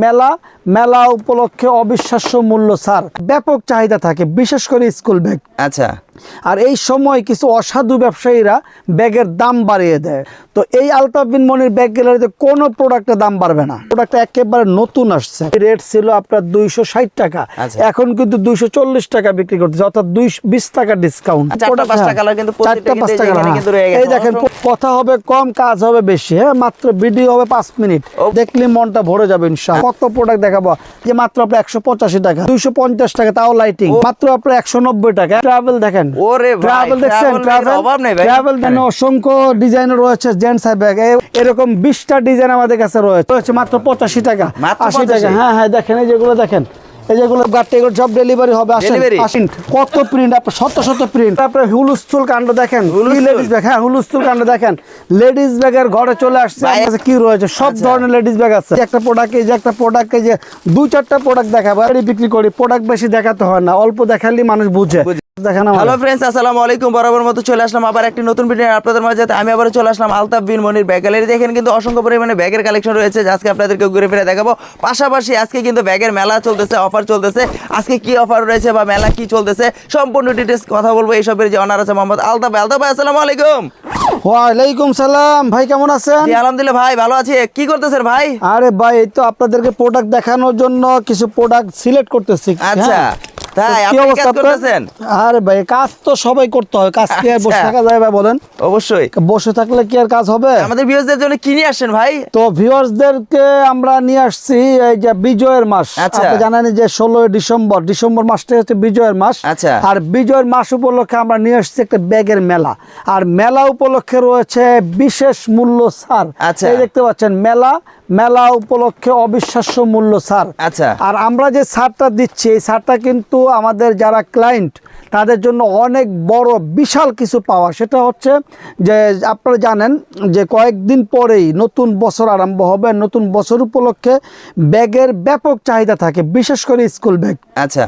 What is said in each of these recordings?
মেলা মেলা উপলক্ষে অবিশ্বাস্য মূল্য স্যার ব্যাপক চাহিদা থাকে বিশেষ করে স্কুল ব্যাগ। আচ্ছা। আর এই সময় কিছু অসাধু ব্যবসায়ীরা ব্যাগের দাম বাড়িয়ে দেয়। তো এই আলতাফিন মনির ব্যাগ গ্যালারিতে কোনো প্রোডাক্টের দাম বাড়বে না। প্রোডাক্ট একেবারে নতুন আসছে। রেট ছিল আপনার দুইশো ষাট টাকা। আচ্ছা। এখন কিন্তু দুইশো চল্লিশ টাকা বিক্রি করতেছে অর্থাৎ দুই বিশ টাকা ডিসকাউন্ট চারটা পাঁচটা কালার রয়ে গেছে। এই দেখেন কথা হবে কম কাজ হবে বেশি হ্যাঁ। মাত্র ভিডিও হবে পাঁচ মিনিট। দেখলে মনটা ভরে যাবে ইনশাআল্লাহ। কত প্রোডাক্ট দেখাবো? যে মাত্র আপনার একশো পঁচাশি টাকা দুইশো পঞ্চাশ টাকা তাও লাইটিং মাত্র আপনার একশো নব্বই টাকা। ট্রাভেল দেখেন ওরে ভাই, ট্রাভেল দেখছেন travel bag এর ট্রাভেল অভাব নেই ভাই। ট্রাভেল দেখেন অসংখ্য ডিজাইনের রয়েছে জেন্টস ব্যাগ এরকম বিশটা ডিজাইন আমাদের কাছে রয়েছে। রয়েছে মাত্র পঁচাশি টাকা মাত্র আশি টাকা। হ্যাঁ হ্যাঁ দেখেন এই যেগুলো দেখেন। এই যেগুলো গাড়ি সব ডেলিভারি হবে আসেন। কত প্রিন্ট আপনার শত শত প্রিন্ট আপনার হুলুস্থুল কাণ্ড দেখেন লেডিস ব্যাগ হ্যাঁ হুলুস্থুল কাণ্ড দেখেন। লেডিস ব্যাগের ঘরে চলে আসছে কি রয়েছে? সব আচ্ছা। ধরনের লেডিস ব্যাগ আছে। একটা প্রোডাক্ট এই যে একটা প্রোডাক্ট এই যে দু চারটা প্রোডাক্ট দেখাবো। বিক্রি করি প্রোডাক্ট বেশি দেখাতে হয় না অল্প দেখালেই মানুষ বুঝে। হ্যালো ফ্রেন্ডস আসসালামু আলাইকুম। বরাবর মতো চলে আসলাম আবার একটি নতুন ভিডিও আপনাদের মাঝে আমি আবার চলে আসলাম আলতাফ বিন মনির ব্যাগ গ্যালারি। দেখেন কিন্তু অসংখ্য পরিমাণে ব্যাগের কালেকশন রয়েছে। যা আজকে আপনাদেরকে ঘুরে ফিরে দেখাবো। পাশাপাশি আজকে কিন্তু ব্যাগের মেলা চলতেছে অফার চলতেছে। আজকে কি অফার রয়েছে বা মেলা কি চলতেছে সম্পূর্ণ ডিটেলস কথা বলব এইসবের যে অনার আছে মোহাম্মদ আলতাফ। আলতাফ ভাই আসসালামু আলাইকুম। ওয়ালাইকুম সালাম। ভাই কেমন আছেন? আলহামদুলিল্লাহ ভাই ভালো আছি। কি করতেছেন ভাই? আরে ভাই তো আপনাদেরকে প্রোডাক্ট দেখানোর জন্য কিছু প্রোডাক্ট সিলেক্ট করতেছি। আচ্ছা। হ্যাঁ। তাই আপনি কাজ করতেছেন? আরে ভাই কাজ তো সবাই করতে হয় কাজ কি আর বসে আচ্ছা। থাকা যায় ভাই বলেন? অবশ্যই। বসে থাকলে কি আর কাজ হবে? আমাদের ভিউয়ারদের জন্য কি নিয়ে আসছেন ভাই? তো ভিউয়ার্সদেরকে আমরা নিয়ে আসছি এই যে বিজয়ের মাস। আচ্ছা। আপনি জানেন যে ষোলোই ডিসেম্বর ডিসেম্বর মাসটা হচ্ছে বিজয়ের মাস। আচ্ছা। আর বিজয়ের মাস উপলক্ষে আমরা নিয়ে আসছি একটা ব্যাগের মেলা। আর মেলা উপলক্ষে রয়েছে বিশেষ মূল্য ছাড়। আচ্ছা। দেখতে পাচ্ছেন মেলা মেলা উপলক্ষে অবিশ্বাস্য মূল্য ছাড় আচ্ছা। আর আমরা যে ছাড়টা দিচ্ছি এই ছাড়টা কিন্তু আমাদের যারা ক্লায়েন্ট তাদের জন্য অনেক বড় বিশাল কিছু পাওয়া। সেটা হচ্ছে যে আপনারা জানেন যে কয়েকদিন পরেই নতুন বছর আরম্ভ হবে। নতুন বছর উপলক্ষে ব্যাগের ব্যাপক চাহিদা থাকে বিশেষ করে স্কুল ব্যাগ। আচ্ছা।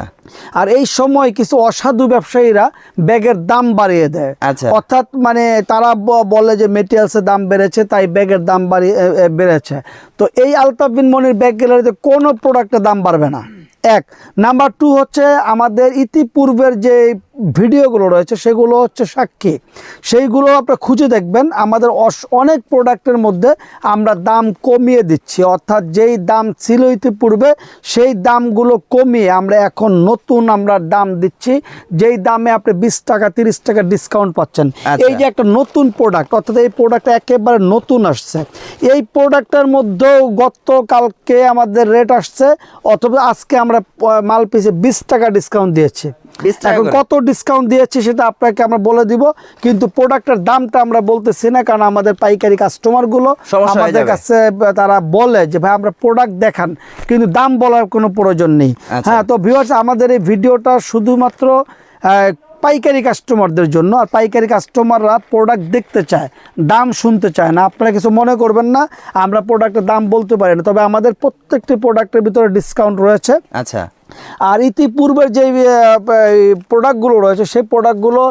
আর এই সময় কিছু অসাধু ব্যবসায়ীরা ব্যাগের দাম বাড়িয়ে দেয়। আচ্ছা। অর্থাৎ মানে তারা বলে যে মেটেরিয়ালসের দাম বেড়েছে তাই ব্যাগের দাম বাড়িয়ে বেড়েছে। তো এই আলতাফ বিন মনির ব্যাগ গ্যালারিতে কোনো প্রোডাক্টের দাম বাড়বে না। এক। নাম্বার টু হচ্ছে আমাদের ইতিপূর্বের যে ভিডিওগুলো রয়েছে সেগুলো হচ্ছে সাক্ষী। সেইগুলো আপনারা খুঁজে দেখবেন আমাদের অনেক প্রোডাক্টের মধ্যে আমরা দাম কমিয়ে দিচ্ছি। অর্থাৎ যেই দাম ছিল ইতিপূর্বে সেই দামগুলো কমিয়ে আমরা এখন নতুন আমরা দাম দিচ্ছি। যেই দামে আপনি বিশ টাকা তিরিশ টাকা ডিসকাউন্ট পাচ্ছেন। আচ্ছা। এই যে একটা নতুন প্রোডাক্ট অর্থাৎ এই প্রোডাক্টটা একেবারে নতুন আসছে। এই প্রোডাক্টের মধ্যেও গতকালকে আমাদের রেট আসছে অথবা আজকে আমরা মাল পিসে বিশ টাকা ডিসকাউন্ট দিয়েছি। 20 টাকা এখন কত ডিসকাউন্ট দিয়েছি সেটা আপনাকে আমরা বলে দিব কিন্তু প্রোডাক্টের দামটা আমরা বলতেছি না কারণ আমাদের পাইকারি কাস্টমারগুলো আমাদের কাছে তারা বলে যে ভাই আমরা প্রোডাক্ট দেখান। কিন্তু দাম বলার কোনো প্রয়োজন নেই। আচ্ছা। হ্যাঁ তো ভিউয়ার্স আমাদের এই ভিডিওটা শুধুমাত্র পাইকারি কাস্টমারদের জন্য আর পাইকারি কাস্টমাররা প্রোডাক্ট দেখতে চায় দাম শুনতে চায় না। আপনারা কিছু মনে করবেন না আমরা প্রোডাক্টের দাম বলতে পারি না। তবে আমাদের প্রত্যেকটি প্রোডাক্টের ভিতরে ডিসকাউন্ট রয়েছে। আচ্ছা। আর ইতিপূর্বের যে প্রোডাক্টগুলো রয়েছে সেই প্রোডাক্টগুলো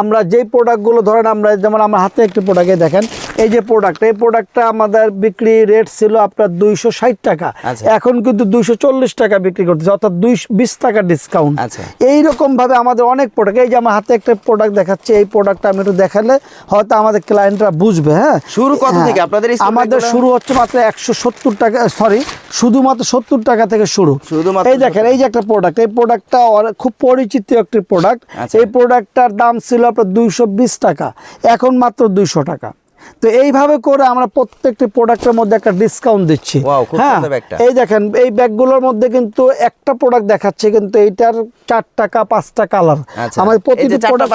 আমরা যেই প্রোডাক্টগুলো ধরেন আমরা যেমন আমরা হাতে একটি প্রোডাক্টে দেখেন এই যে প্রোডাক্ট এই প্রোডাক্টটা আমাদের বিক্রি রেট ছিল আপনার দুইশো ষাট টাকা আচ্ছা। এখন কিন্তু দুইশো চল্লিশ টাকা বিক্রি করতেছে অর্থাৎ দুই বিশ টাকা ডিসকাউন্ট আচ্ছা। এইরকম ভাবে আমাদের অনেক প্রোডাক্ট এই যে আমার হাতে একটা প্রোডাক্ট দেখাচ্ছে এই প্রোডাক্টটা আমি একটু দেখালে হয়তো আমাদের ক্লায়েন্টরা বুঝবে হ্যাঁ শুরু কত হ্যাঁ, থেকে? আপনাদের আমাদের শুরু হচ্ছে মাত্র একশো সত্তর টাকা সরি শুধুমাত্র সত্তর টাকা থেকে শুরু শুধুমাত্র এই দেখেন এই যে একটা প্রোডাক্ট এই প্রোডাক্টটা খুব পরিচিত একটি প্রোডাক্ট আচ্ছা। এই প্রোডাক্টটার দাম ছিল আপনার দুইশো বিশ টাকা এখন মাত্র দুইশো টাকা তো এইভাবে করে আমরা প্রত্যেকটি প্রোডাক্টের মধ্যে একটা ডিসকাউন্ট দিচ্ছি। হ্যাঁ এই দেখেন এই ব্যাগগুলোর মধ্যে কিন্তু একটা প্রোডাক্ট দেখাচ্ছে কিন্তু এইটার চার টাকা পাঁচটা কালার আচ্ছা। আমাদের প্রতিটি প্রোডাক্ট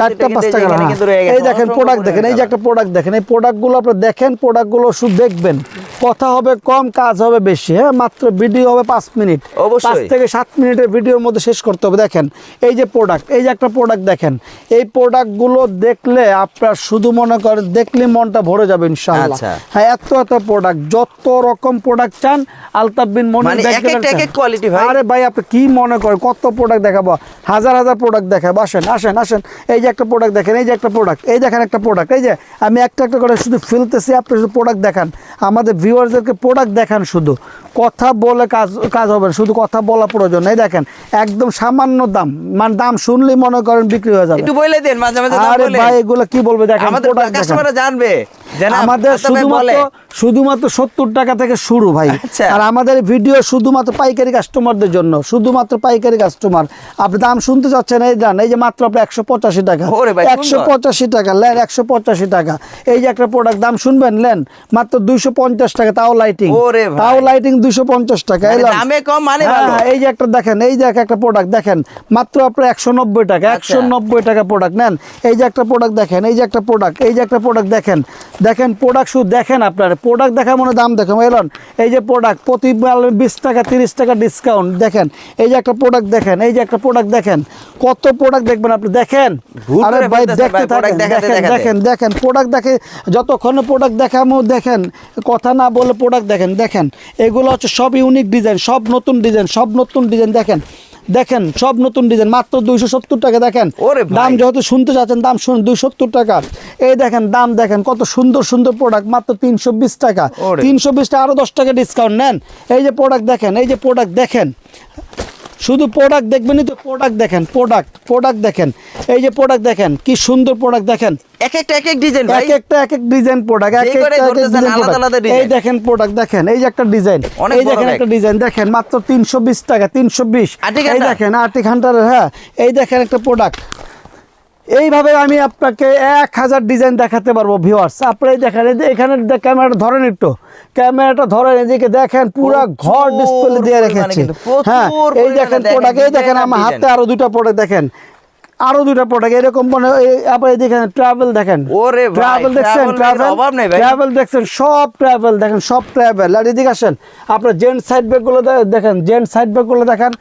চারটা পাঁচটা এই যে কালার গেছে। এই দেখেন প্রোডাক্ট দেখেন এই যে একটা প্রোডাক্ট দেখেন এই প্রোডাক্টগুলো আপনি দেখেন প্রোডাক্টগুলো শুধু দেখবেন। কথা হবে কম কাজ হবে বেশি। হ্যাঁ মাত্র ভিডিও হবে পাঁচ মিনিট। পাঁচ থেকে সাত মিনিটের ভিডিওর মধ্যে শেষ করতে হবে। দেখেন এই যে প্রোডাক্ট এই যে একটা প্রোডাক্ট দেখেন এই প্রোডাক্টগুলো দেখলে আপনার শুধু মনে করেন দেখলে মনটা ভরে যাবে ইনশাআল্লাহ। আচ্ছা। হ্যাঁ এত এত প্রোডাক্ট যত রকম প্রোডাক্ট চান আলতাফ বিন মানে quality ভাই। আরে ভাই আপনি কি মনে করেন কত প্রোডাক্ট দেখাবো? হাজার হাজার প্রোডাক্ট দেখাবো। আসেন আসেন আসেন। এই যে একটা প্রোডাক্ট দেখেন এই যে একটা প্রোডাক্ট এই দেখেন একটা প্রোডাক্ট এই যে আমি একটা একটা করে শুধু ফেলতেছি আপনি শুধু প্রোডাক্ট দেখান। আমাদের ভিউয়ার্সদেরকে প্রোডাক্ট দেখান শুধু। কথা বলে কাজ কাজ হবে না, শুধু কথা বলা প্রয়োজন এই দেখেন একদম সামান্য দাম মানে দাম শুনলেই মনে করেন বিক্রি হয়ে যাবে। একটু বলে দেন মাঝে মাঝে আরে ভাই এগুলো কি বলবে? দেখেন আমাদের কাস্টমাররা জানবে। আমাদের। শুধুমাত্র শুধুমাত্র সত্তর টাকা থেকে শুরু ভাই। আচ্ছা। আর আমাদের ভিডিও শুধুমাত্র পাইকারি কাস্টমারদের জন্য। শুধুমাত্র পাইকারি কাস্টমার আপনি দাম শুনতে চাচ্ছেন এই দান এই যে মাত্র আপনি একশো পঁচাশি টাকা। ওরে ভাই, একশো। পঁচাশি টাকা লেন একশো পঁচাশি টাকা। এই যে একটা প্রোডাক্ট দাম শুনবেন লেন মাত্র দুইশো পঞ্চাশ টাকা তাও লাইটিং ওরে তাও লাইটিং দুইশো পঞ্চাশ টাকা মানে দামে কম মানে হ্যাঁ, ভালো। এই যে একটা দেখেন এই যে একটা প্রোডাক্ট দেখেন মাত্র আপনার একশো নব্বই টাকা আচ্ছা। একশো নব্বই টাকা প্রোডাক্ট নেন। এই যে একটা প্রোডাক্ট দেখেন এই যে একটা প্রোডাক্ট এই যে একটা প্রোডাক্ট দেখেন। দেখেন প্রোডাক্ট শুধু দেখেন আপনার। প্রোডাক্ট দেখা মনে দাম দেখেন। এলন এই যে প্রোডাক্ট প্রতি বিশ টাকা তিরিশ টাকা ডিসকাউন্ট দেখেন। এই যে একটা প্রোডাক্ট দেখেন এই যে একটা প্রোডাক্ট দেখেন। কত প্রোডাক্ট দেখবেন আপনি? দেখেন। আরে ভাই দেখতে থাকেন। দেখেন দেখেন প্রোডাক্ট দেখে যতক্ষণ প্রোডাক্ট দেখামো দেখেন কথা না বলে প্রোডাক্ট দেখেন দেখেন। এগুলো হচ্ছে সব ইউনিক ডিজাইন সব নতুন ডিজাইন সব নতুন ডিজাইন দেখেন। দেখেন সব নতুন ডিজাইন মাত্র দুইশো সত্তর টাকা দেখেন। ওরে দাম যেহেতু শুনতে চাচ্ছেন দাম শুনুন দুইশো সত্তর টাকা। এই দেখেন দাম দেখেন কত সুন্দর সুন্দর প্রোডাক্ট মাত্র তিনশো বিশ টাকা। তিনশো বিশ টাকা আরও দশ টাকা ডিসকাউন্ট নেন। এই যে প্রোডাক্ট দেখেন এই যে প্রোডাক্ট দেখেন। শুধু প্রোডাক্ট দেখবেনই তো প্রোডাক্ট দেখেন প্রোডাক্ট প্রোডাক্ট দেখেন। এই যে প্রোডাক্ট দেখেন কি সুন্দর প্রোডাক্ট দেখেন। এক একটা এক এক ডিজাইন ভাই। এক একটা এক এক ডিজাইন প্রোডাক্ট এক একটা এই দেখেন প্রোডাক্ট দেখেন এই যে একটা ডিজাইন এই দেখেন একটা ডিজাইন দেখেন মাত্র তিনশো বিশ টাকা তিনশো বিশ। এই দেখেন আটি হান্টারের হ্যাঁ এই দেখেন একটা প্রোডাক্ট এইভাবে আমি আপনাকে এক হাজার ডিজাইন দেখাতে পারব ভিউয়ার্স আপনি দেখেন এই যে এখানে ক্যামেরাটা ধরেন একটু। ক্যামেরাটা ধরেন এদিকে দেখেন পুরো ঘর ডিসপ্লে দিয়ে রেখেছি। হ্যাঁ এই দেখেন প্রোডাক্ট এই দেখেন আমার হাতে আরও দুটো প্রোডাক্ট দেখেন। আরও দুটো প্রোডাক্ট এরকম মানে আপনি দেখেন ট্রাভেল দেখেন। ওরে ট্রাভেল দেখছেন ট্রাভেল অভাব নেই ভাই। ট্রাভেল দেখছেন সব ট্রাভেল দেখেন সব ট্রাভেল আর এদিকে আসেন আপনার জেন্ট সাইড ব্যাগগুলো দে- দেখেন জেন্ট সাইড ব্যাগগুলো দেখেন।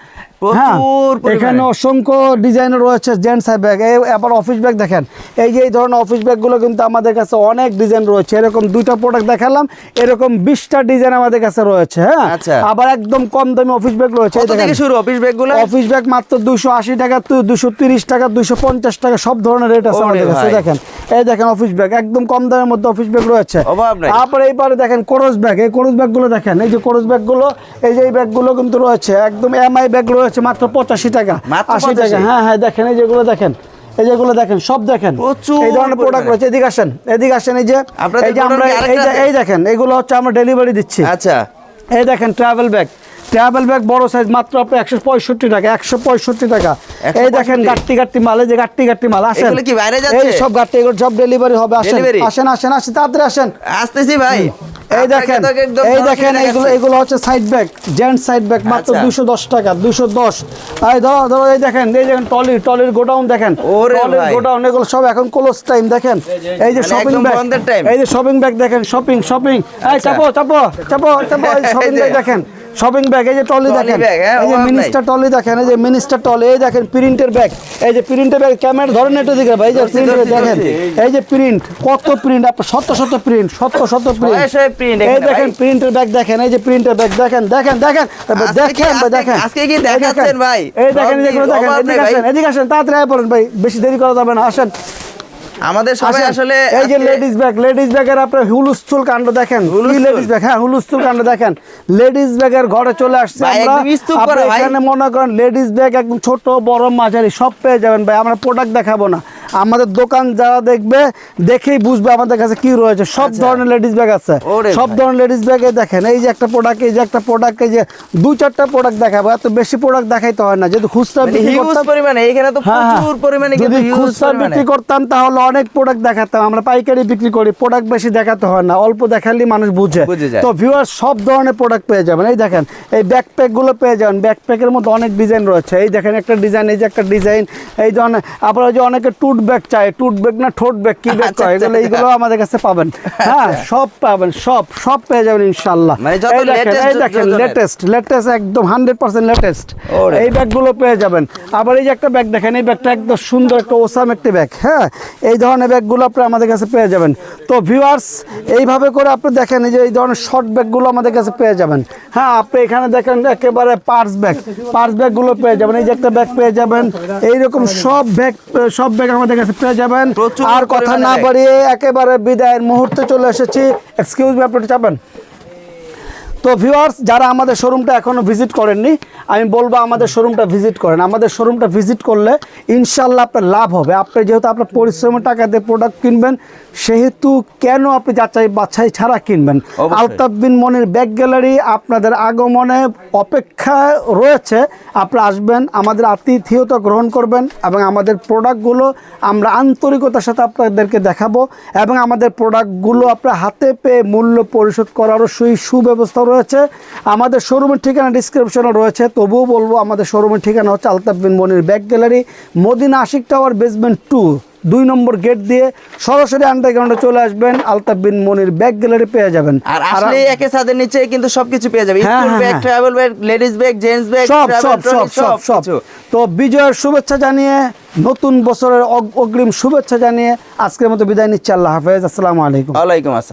এখানে অসংখ্য ডিজাইন রয়েছে জেন্ট সাইড ব্যাগ। এই আবার অফিস ব্যাগ দেখেন এই যে এই ধরনের অফিস ব্যাগগুলো কিন্তু আমাদের কাছে অনেক ডিজাইন রয়েছে। এরকম দুইটা প্রোডাক্ট দেখালাম এরকম বিশটা ডিজাইন আমাদের কাছে রয়েছে হ্যাঁ? আচ্ছা। আবার একদম কম দামি অফিস ব্যাগ রয়েছে। শুরু অফিস ব্যাগগুলো অফিস ব্যাগ মাত্র দুশো আশি টাকা দুশো তিরিশ টাকা দুশো পঞ্চাশ টাকা সব ধরনের রেট আছে আমাদের কাছে। দেখেন এই দেখেন অফিস ব্যাগ একদম কম দামের মধ্যে অফিস ব্যাগ রয়েছে। তারপরে এইবারে দেখেন কোরস ব্যাগ এই কোরস ব্যাগগুলো দেখেন এই যে কোরস ব্যাগগুলো এই যে এই ব্যাগগুলো কিন্তু রয়েছে একদম এমআই ব্যাগ রয়েছে। মাত্র পঁচাশি টাকা আশি টাকা। হ্যাঁ হ্যাঁ দেখেন এই যেগুলো দেখেন এই যেগুলো দেখেন সব দেখেন। এই ধরনের প্রোডাক্ট রয়েছে। এদিকে আসেন এদিকে আসেন এই যে এই যে আমরা এই দেখেন এগুলো হচ্ছে আমরা ডেলিভারি দিচ্ছি। আচ্ছা। এই দেখেন ট্রাভেল ব্যাগ ট্রাভেল ব্যাগ বড় সাইজ মাত্র আপনি একশো পঁয়ষট্টি টাকা একশো পঁয়ষট্টি টাকা। এই দেখেন 165 গাট্টি গাট্টি মাল এই যে গাট্টি গাট্টি মাল আসেন? এই সব গাট্টি এগুলো সব ডেলিভারি হবে আসেন? আসেন আসেন আসেন তাড়াতাড়ি আসেন। আসতেছি ভাই। এই দেখেন এই দেখেন এগুলো এগুলো হচ্ছে side bag gents side bag মাত্র আচ্ছা। দুশো দশ টাকা দুশো দশ। এই ধরো ধরো এই দেখেন এই দেখেন টলি টলির গোডাউন দেখেন। ওরে টলির গোডাউন এগুলো সব এখন ক্লোজ টাইম দেখেন। এই যে মানে শপিং ব্যাগ এই যে শপিং ব্যাগ দেখেন শপিং শপিং এই আচ্ছা। চাপো চাপো চাপো চাপো শপিং ব্যাগ দেখেন। শপিং ব্যাগ এই যে টলি দেখেন হ্যাঁ, এই যে মিনিস্টার টলি দেখেন এই যে মিনিস্টার টলি এই দেখেন প্রিন্টের ব্যাগ এই যে প্রিন্টের ব্যাগ ক্যামেরা ধরেন একটু দিকে ভাই এই যে প্রিন্টের দেখেন এই যে প্রিন্ট কত প্রিন্ট আপনার শত শত প্রিন্ট শত শত প্রিন্ট এই দেখেন প্রিন্টের ব্যাগ দেখেন এই যে প্রিন্টের ব্যাগ দেখেন দেখেন দেখেন দেখেন দেখেন। আজকে কি দেখাচ্ছেন ভাই? এই দেখেন এদিকে আসেন এদিকে আসেন তাড়াতাড়ি পড়েন ভাই বেশি দেরি করা যাবে না আসেন। আমাদের সবাই আসলে এই যে লেডিস ব্যাগ লেডিস ব্যাগের আপনার হুলুস্থুল কাণ্ড দেখেন। লেডিস ব্যাগ হ্যাঁ হুলুস্থুল কাণ্ড দেখেন। লেডিস ব্যাগের ঘরে চলে আসছে আমরা। আপনি। এখানে মনে করেন লেডিস ব্যাগ একদম ছোট বড় মাঝারি সব পেয়ে যাবেন। ভাই আমরা প্রোডাক্ট দেখাবো না। আমাদের দোকান যারা দেখবে দেখেই বুঝবে আমাদের কাছে কি রয়েছে। সব আচ্ছা। ধরনের লেডিস ব্যাগ আছে। সব ধরনের লেডিস ব্যাগে দেখেন এই যে একটা প্রোডাক্ট এই যে একটা প্রোডাক্ট এই যে দু চারটা প্রোডাক্ট দেখাবো। এত বেশি প্রোডাক্ট দেখাইতে হয় না। যেহেতু খুচরা মানে বিক্রি করতাম পরিমাণে এখানে তো হ্যাঁ, হ্যাঁ। প্রচুর পরিমাণে যদি খুচরা বিক্রি করতাম তাহলে অনেক প্রোডাক্ট দেখাতাম আমরা পাইকারি বিক্রি করি প্রোডাক্ট বেশি দেখাতে হয় না অল্প দেখালে মানুষ বুঝে। তো ভিউয়ার সব ধরনের প্রোডাক্ট পেয়ে যাবেন। এই দেখেন এই ব্যাকপ্যাকগুলো পেয়ে যাবেন। ব্যাকপ্যাকের মধ্যে অনেক ডিজাইন রয়েছে। এই দেখেন একটা ডিজাইন এই যে একটা ডিজাইন এই ধরনের আবার ওই যে অনেকে টুট ব্যাগ চায় টুট ব্যাগ না ঠোঁট ব্যাগ কি ব্যাগ আচ্ছা, কয় আচ্ছা, এগুলো এইগুলো আমাদের কাছে পাবেন। হ্যাঁ সব পাবেন সব সব পেয়ে যাবেন ইনশাল্লাহ মানে যত এই দেখেন এই দেখেন লেটেস্ট লেটেস্ট একদম হান্ড্রেড পার্সেন্ট লেটেস্ট। এই ব্যাগগুলো পেয়ে যাবেন। আবার এই যে একটা ব্যাগ দেখেন এই ব্যাগটা একদম সুন্দর একটা ওসাম একটি ব্যাগ হ্যাঁ এই এই ধরনের ব্যাগগুলো আপনি আমাদের কাছে পেয়ে যাবেন। তো ভিউয়ার্স এইভাবে করে আপনি দেখেন এই যে এই ধরনের শর্ট ব্যাগগুলো আমাদের কাছে পেয়ে যাবেন। হ্যাঁ আপনি এখানে দেখেন একেবারে পার্স ব্যাগ পার্স ব্যাগগুলো পেয়ে যাবেন। এই যে একটা ব্যাগ পেয়ে যাবেন। এইরকম সব ব্যাগ সব ব্যাগ আমাদের কাছে পেয়ে যাবেন। আর কথা না। বাড়িয়ে একেবারে বিদায়ের মুহূর্তে চলে এসেছি। এক্সকিউজ ব্যাপারটা চাপেন। তো ভিউয়ার্স যারা আমাদের শোরুমটা এখনও ভিজিট করেননি আমি বলব আমাদের শোরুমটা ভিজিট করেন। আমাদের শোরুমটা ভিজিট করলে ইনশাল্লাহ আপনার লাভ হবে। আপনি যেহেতু আপনার পরিশ্রমের টাকা দিয়ে প্রোডাক্ট কিনবেন সেহেতু কেন আপনি যাচাই বাছাই ছাড়া কিনবেন। আলতাফ বিন মনির ব্যাগ গ্যালারি আপনাদের আগমনে অপেক্ষায় রয়েছে। আপনারা আসবেন আমাদের আতিথেয়তা গ্রহণ করবেন এবং আমাদের প্রোডাক্টগুলো আমরা আন্তরিকতার সাথে আপনাদেরকে দেখাবো এবং আমাদের প্রোডাক্টগুলো আপনার হাতে পেয়ে মূল্য পরিশোধ করারও সেই সুব্যবস্থা রয়েছে। আমাদের শোরুমের ঠিকানা ডিসক্রিপশনে রয়েছে। তবুও বলব আমাদের শোরুমের ঠিকানা হচ্ছে Altaf bin Monir bag gallery Madina Ashiq tower basement two দুই নম্বর গেট দিয়ে সরাসরি আন্ডারগ্রাউন্ডে চলে আসবেন আলতাফ বিন মনির ব্যাগ গ্যালারি পেয়ে যাবেন। আর আসলে একে ছাদের নিচে কিন্তু সবকিছু পেয়ে যাবে। হ্যাঁ, school bag. Travel bag ladies bag gents bag সব সব সব সব সব। তো বিজয়ের শুভেচ্ছা জানিয়ে নতুন বছরের অগ্রিম শুভেচ্ছা জানিয়ে আজকের মতো বিদায় নিচ্ছি। আল্লাহ হাফেজ। আসসালামু আলাইকুম। ওয়ালাইকুম আসসালাম।